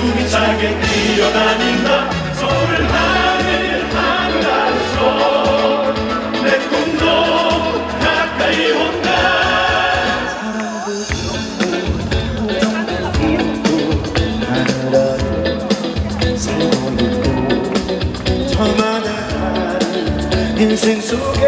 종일 숨이 차게 뛰어다닌다. 서울 하늘 하늘 아래서 내 꿈도 가까이 온다. 인생 속에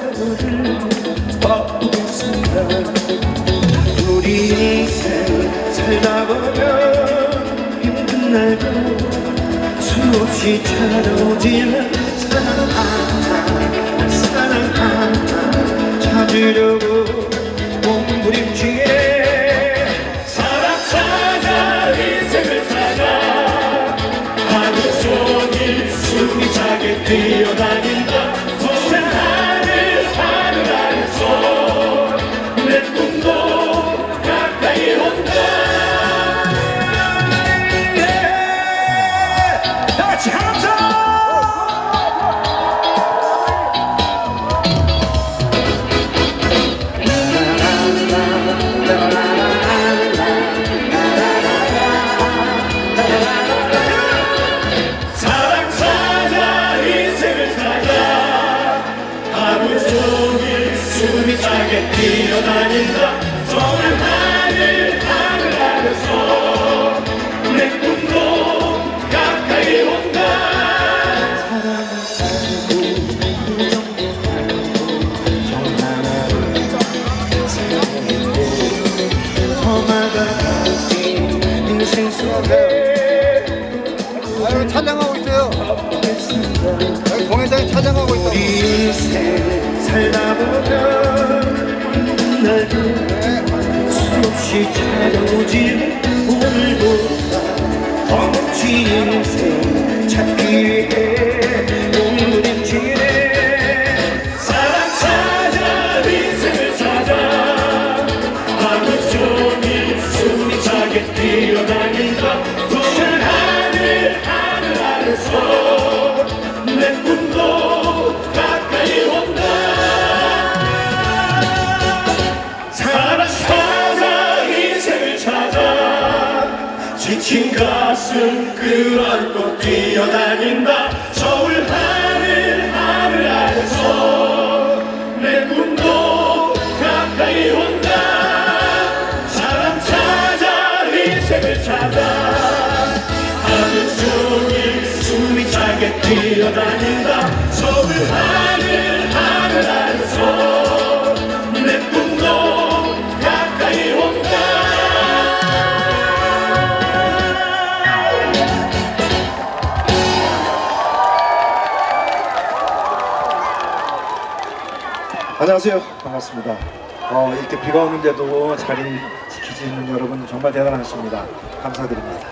하루를 바꾸겠습니다. 우리 인생 살다 보면 힘든 날도 수없이 찾아오지만 사랑 하나 사랑 하나 찾으려고 몸부림치게. 사랑 찾아 인생을 찾아. 하루 종일 숨이 차게 뛰어다닌다 뛰어다닌다 서울 하늘 하늘 아래서 내 꿈도 가까이 온다 인생 속에 아유 찬양하고 있어요. 여기 공연장에 찬양하고 있다고. 우리 인생 살다 보면 수없이 찾아 가슴 끌어안고 뛰어다닌다. 서울 하늘 하늘 아래서 내 꿈도 가까이 온다. 사랑 찾아 인생을 찾아. 하루 종일 숨이 차게 뛰어다닌다. 서울 하늘 안녕하세요. 반갑습니다. 어, 이렇게 비가 오는데도 자리 지키시는 여러분 정말 대단하십니다. 감사드립니다.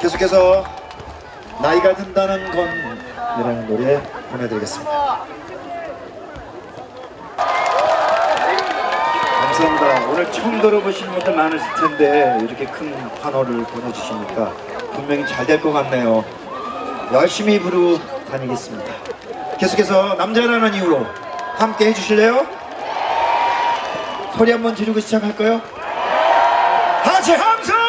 계속해서 나이가 든다는 건이라는 노래 보내드리겠습니다. 감사합니다. 오늘 처음 들어보시는 분들 많으실 텐데 이렇게 큰 환호를 보내주시니까 분명히 잘 될 것 같네요. 열심히 부르고 다니겠습니다. 계속해서 남자라는 이유로 함께 해주실래요? 소리 한번 지르고 시작할까요? 같이 함성!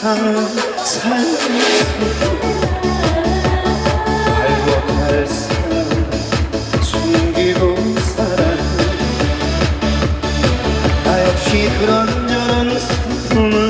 살아. 나 역시 그런 저런 슬픔을